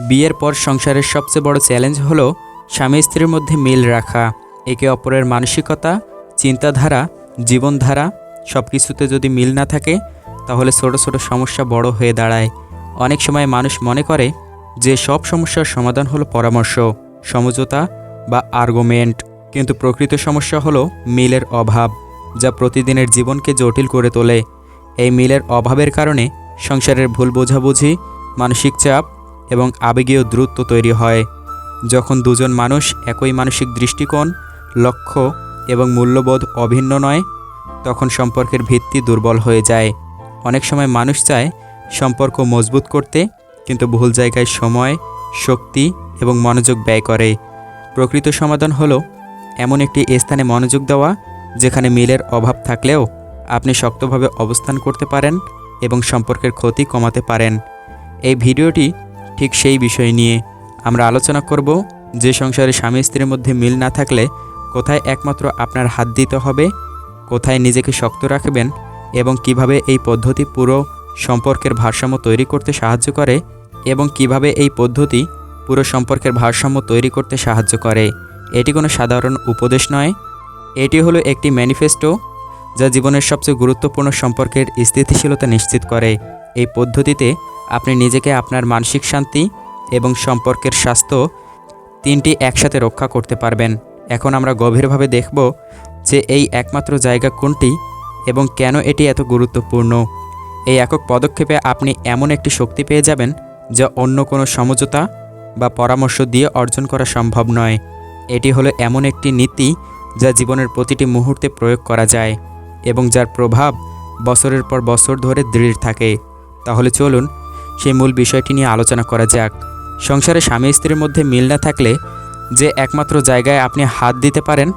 বিয়ের পর সংসারের সবচেয়ে বড় চ্যালেঞ্জ হলো স্বামী স্ত্রীর মধ্যে মিল রাখা, একে অপরের মানসিকতা, চিন্তাধারা, জীবনধারা সব কিছুতে যদি মিল না থাকে, তাহলে ছোট ছোট সমস্যা বড় হয়ে দাঁড়ায়। অনেক সময় মানুষ মনে করে যে সব সমস্যার সমাধান হলো পরামর্শ, সমঝোতা বা আর্গুমেন্ট কিন্তু প্রকৃত সমস্যা হলো মিলের অভাব, যা প্রতিদিনের জীবনকে জটিল করে তোলে। এই মিলের অভাবের কারণে সংসারের ভুল বোঝাবুঝি, মানসিক চাপ এবং আবেগীয় দ্রুত তৈরি হয়। যখন দুজন মানুষ একই মানসিক দৃষ্টিকোণ, লক্ষ্য এবং মূল্যবোধ অভিন্ন নয়, তখন সম্পর্কের ভিত্তি দুর্বল হয়ে যায়। অনেক সময় মানুষ চায় সম্পর্ক মজবুত করতে, কিন্তু ভুল জায়গায় সময়, শক্তি এবং মনোযোগ ব্যয় করে। প্রকৃত সমাধান হলো এমন একটি স্থানে মনোযোগ দেওয়া, যেখানে মিলের অভাব থাকলেও আপনি শক্তভাবে অবস্থান করতে পারেন এবং সম্পর্কের ক্ষতি কমাতে পারেন। এই ভিডিওটি ঠিক সেই বিষয় নিয়ে আমরা আলোচনা করব যে সংসারে স্বামী স্ত্রীর মধ্যে মিল না থাকলে কোথায় একমাত্র আপনার হাত দিতে হবে, কোথায় নিজেকে শক্ত রাখবেন এবং কীভাবে এই পদ্ধতি পুরো সম্পর্কের ভারসাম্য তৈরি করতে সাহায্য করে এবং কীভাবে এই পদ্ধতি পুরো সম্পর্কের ভারসাম্য তৈরি করতে সাহায্য করে। এটি কোনো সাধারণ উপদেশ নয়। এটি হলো একটি ম্যানিফেস্টো যা জীবনের সবচেয়ে গুরুত্বপূর্ণ সম্পর্কের স্থিতিশীলতা নিশ্চিত করে। এই পদ্ধতিতে আপনি নিজেকে আপনার মানসিক শান্তি এবং সম্পর্কের স্বাস্থ্য তিনটি একসাথে রক্ষা করতে পারবেন। এখন আমরা গভীরভাবে দেখব যে এই একমাত্র জায়গা কোনটি এবং কেন এটি এত গুরুত্বপূর্ণ। এই একক পদক্ষেপে আপনি এমন একটি শক্তি পেয়ে যাবেন যা অন্য কোনো সমঝোতা বা পরামর্শ দিয়ে অর্জন করা সম্ভব নয়। এটি হলো এমন একটি নীতি যা জীবনের প্রতিটি মুহূর্তে প্রয়োগ করা যায় এবং যার প্রভাব বছরের পর বছর ধরে দৃঢ় থাকে। তাহলে চলুন সেই মূল বিষয়টি নিয়ে আলোচনা করা যাক। সংসারে স্বামী স্ত্রীর মধ্যে মিল না থাকলে যে একমাত্র জায়গায় আপনি হাত দিতে পারেন,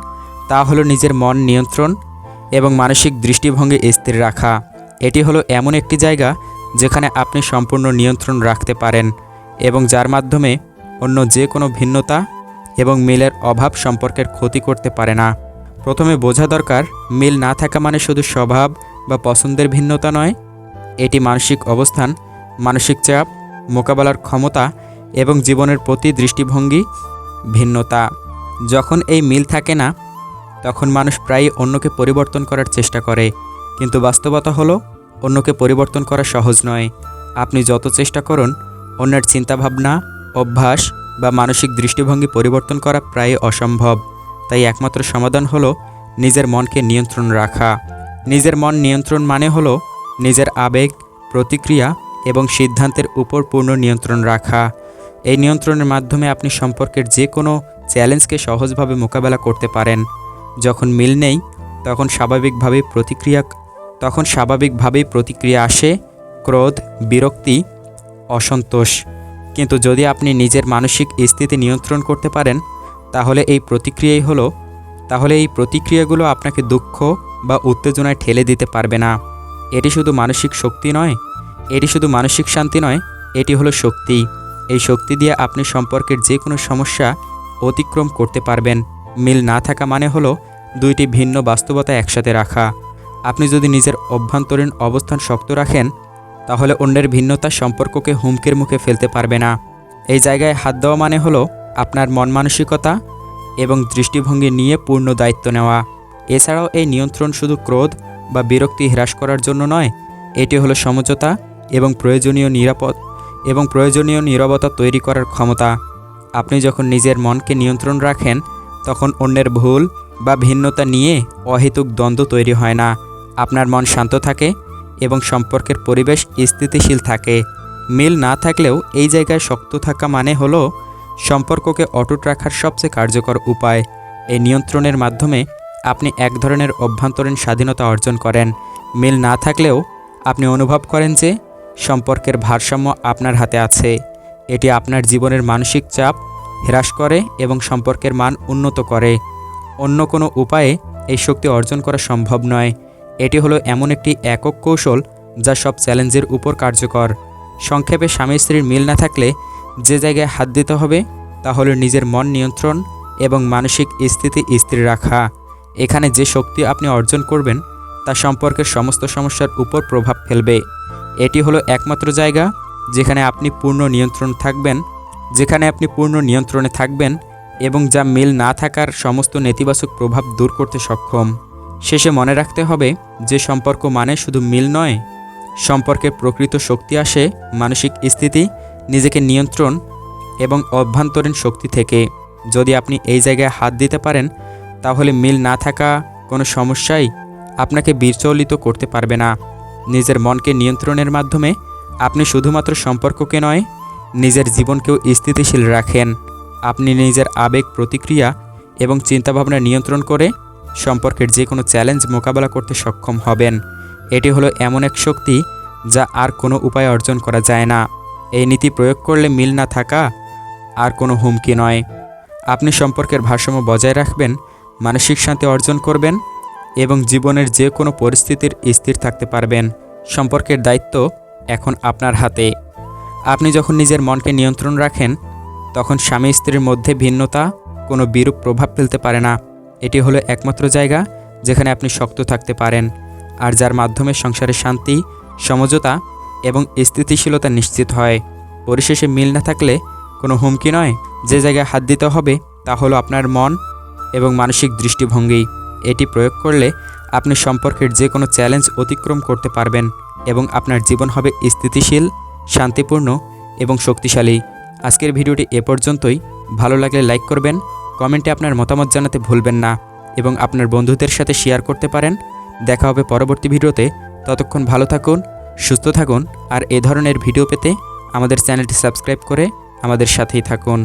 তা হলো নিজের মন নিয়ন্ত্রণ এবং মানসিক দৃষ্টিভঙ্গি স্থির রাখা। এটি হলো এমন একটি জায়গা যেখানে আপনি সম্পূর্ণ নিয়ন্ত্রণ রাখতে পারেন এবং যার মাধ্যমে অন্য যে কোনো ভিন্নতা এবং মিলের অভাব সম্পর্কের ক্ষতি করতে পারে না। প্রথমে বোঝা দরকার, মিল না থাকা মানে শুধু স্বভাব বা পছন্দের ভিন্নতা নয়, এটি মানসিক অবস্থান মানসিক চাপ, মোকাবেলার ক্ষমতা এবং জীবনের প্রতি দৃষ্টিভঙ্গি ভিন্নতা। যখন এই মিল থাকে না, তখন মানুষ প্রায়ই অন্যকে পরিবর্তন করার চেষ্টা করে। কিন্তু বাস্তবতা হলো, অন্যকে পরিবর্তন করা সহজ নয়। আপনি যত চেষ্টা করুন, অন্যের চিন্তাভাবনা, অভ্যাস বা মানসিক দৃষ্টিভঙ্গি পরিবর্তন করা প্রায় অসম্ভব। তাই একমাত্র সমাধান হলো, নিজের মনকে নিয়ন্ত্রণ রাখা। নিজের মন নিয়ন্ত্রণ মানে হলো, নিজের আবেগ, প্রতিক্রিয়া এবং সিদ্ধান্তের উপর পূর্ণ নিয়ন্ত্রণ রাখা। এই নিয়ন্ত্রণের মাধ্যমে আপনি সম্পর্কের যে কোনো চ্যালেঞ্জকে সহজভাবে মোকাবেলা করতে পারেন। যখন মিল নেই, তখন স্বাভাবিকভাবেই প্রতিক্রিয়া, তখন স্বাভাবিকভাবেই প্রতিক্রিয়া আসে, ক্রোধ, বিরক্তি, অসন্তোষ। কিন্তু যদি আপনি নিজের মানসিক স্থিতি নিয়ন্ত্রণ করতে পারেন, তাহলে এই প্রতিক্রিয়াই হলো, তাহলে এই প্রতিক্রিয়াগুলো আপনাকে দুঃখ বা উত্তেজনায় ঠেলে দিতে পারবে না। এটি শুধু মানসিক শক্তি নয় এটি শুধু মানসিক শান্তি নয়, এটি হলো শক্তি। এই শক্তি দিয়ে আপনি সম্পর্কের যে কোনো সমস্যা অতিক্রম করতে পারবেন। মিল না থাকা মানে হলো দুইটি ভিন্ন বাস্তবতা একসাথে রাখা। আপনি যদি নিজের অভ্যন্তরীণ অবস্থান শক্ত রাখেন, তাহলে অন্যের ভিন্নতা সম্পর্ককে হুমকির মুখে ফেলতে পারবে না। এই জায়গায় হাত দেওয়া মানে হলো আপনার মন মানসিকতা এবং দৃষ্টিভঙ্গি নিয়ে পূর্ণ দায়িত্ব নেওয়া। এছাড়াও এই নিয়ন্ত্রণ শুধু ক্রোধ বা বিরক্তি হ্রাস করার জন্য নয়, এটি হলো সমঝোতা এবং প্রয়োজনীয় নিরাপদ এবং প্রয়োজনীয় নিরবতা তৈরি করার ক্ষমতা। আপনি যখন নিজের মনকে নিয়ন্ত্রণ রাখেন, তখন অন্যের ভুল বা ভিন্নতা নিয়ে অহেতুক দ্বন্দ্ব তৈরি হয় না। আপনার মন শান্ত থাকে এবং সম্পর্কের পরিবেশ স্থিতিশীল থাকে। মিল না থাকলেও এই জায়গায় শক্ত থাকা মানে হলো সম্পর্ককে অটুট রাখার সবচেয়ে কার্যকর উপায়। এই নিয়ন্ত্রণের মাধ্যমে আপনি এক ধরনের অভ্যন্তরীণ স্বাধীনতা অর্জন করেন। মিল না থাকলেও আপনি অনুভব করেন যে সম্পর্কের ভারসাম্য আপনার হাতে আছে। এটি আপনার জীবনের মানসিক চাপ হ্রাস করে এবং সম্পর্কের মান উন্নত করে। অন্য কোনো উপায়ে এই শক্তি অর্জন করা সম্ভব নয়। এটি হলো এমন একটি একক কৌশল যা সব চ্যালেঞ্জের উপর কার্যকর। সংক্ষেপে স্বামী স্ত্রীর মিল না থাকলে যে জায়গায় হাত দিতে হবে তা হলো নিজের মন নিয়ন্ত্রণ এবং মানসিক স্থিতি স্থির রাখা। এখানে যে শক্তি আপনি অর্জন করবেন তা সম্পর্কের সমস্ত সমস্যার উপর প্রভাব ফেলবে। এটি হলো একমাত্র জায়গা যেখানে আপনি পূর্ণ নিয়ন্ত্রণ থাকবেন, যেখানে আপনি পূর্ণ নিয়ন্ত্রণে থাকবেন এবং যা মিল না থাকার সমস্ত নেতিবাচক প্রভাব দূর করতে সক্ষম। শেষে মনে রাখতে হবে যে সম্পর্ক মানে শুধু মিল নয় সম্পর্কের প্রকৃত শক্তি আসে মানসিক স্থিতি, নিজেকে নিয়ন্ত্রণ এবং অভ্যন্তরীণ শক্তি থেকে। যদি আপনি এই জায়গায় হাত দিতে পারেন, তাহলে মিল না থাকা কোনো সমস্যাই আপনাকে বিচলিত করতে পারবে না। নিজের মনকে নিয়ন্ত্রণের মাধ্যমে আপনি শুধুমাত্র সম্পর্ককে নয়, নিজের জীবনকেও স্থিতিশীল রাখেন। আপনি নিজের আবেগ প্রতিক্রিয়া এবং চিন্তাভাবনা নিয়ন্ত্রণ করে সম্পর্কের যে কোনো চ্যালেঞ্জ মোকাবেলা করতে সক্ষম হবেন। এটি হলো এমন এক শক্তি যা আর কোনো উপায় অর্জন করা যায় না। এই নীতি প্রয়োগ করলে মিল না থাকা আর কোনো হুমকি নয়। আপনি সম্পর্কের ভারসাম্য বজায় রাখবেন, মানসিক শান্তি অর্জন করবেন এবং জীবনের যে কোনো পরিস্থিতির স্থির থাকতে পারবেন। সম্পর্কের দায়িত্ব এখন আপনার হাতে। আপনি যখন নিজের মনকে নিয়ন্ত্রণ রাখেন, তখন স্বামী স্ত্রীর মধ্যে ভিন্নতা কোনো বিরূপ প্রভাব ফেলতে পারে না। এটি হলো একমাত্র জায়গা যেখানে আপনি শক্ত থাকতে পারেন, আর যার মাধ্যমে সংসারের শান্তি, সমঝোতা এবং স্থিতিশীলতা নিশ্চিত হয়। পরিশেষে মিল না থাকলে কোনো হুমকি নয়, যে জায়গায় হাত দিতে হবে তা হলো আপনার মন এবং মানসিক দৃষ্টিভঙ্গি। এটি প্রয়োগ করলে আপনি সম্পর্কের যে কোনো চ্যালেঞ্জ অতিক্রম করতে পারবেন এবং আপনার জীবন হবে স্থিতিশীল, শান্তিপূর্ণ এবং শক্তিশালী। আজকের ভিডিওটি এ পর্যন্তই। ভালো লাগলে লাইক করবেন, কমেন্টে আপনার মতামত জানাতে ভুলবেন না এবং আপনার বন্ধুদের সাথে শেয়ার করতে পারেন। দেখা হবে পরবর্তী ভিডিওতে। ততক্ষণ ভালো থাকুন, সুস্থ থাকুন আর এ ধরনের ভিডিও পেতে আমাদের চ্যানেলটি সাবস্ক্রাইব করে আমাদের সাথেই থাকুন।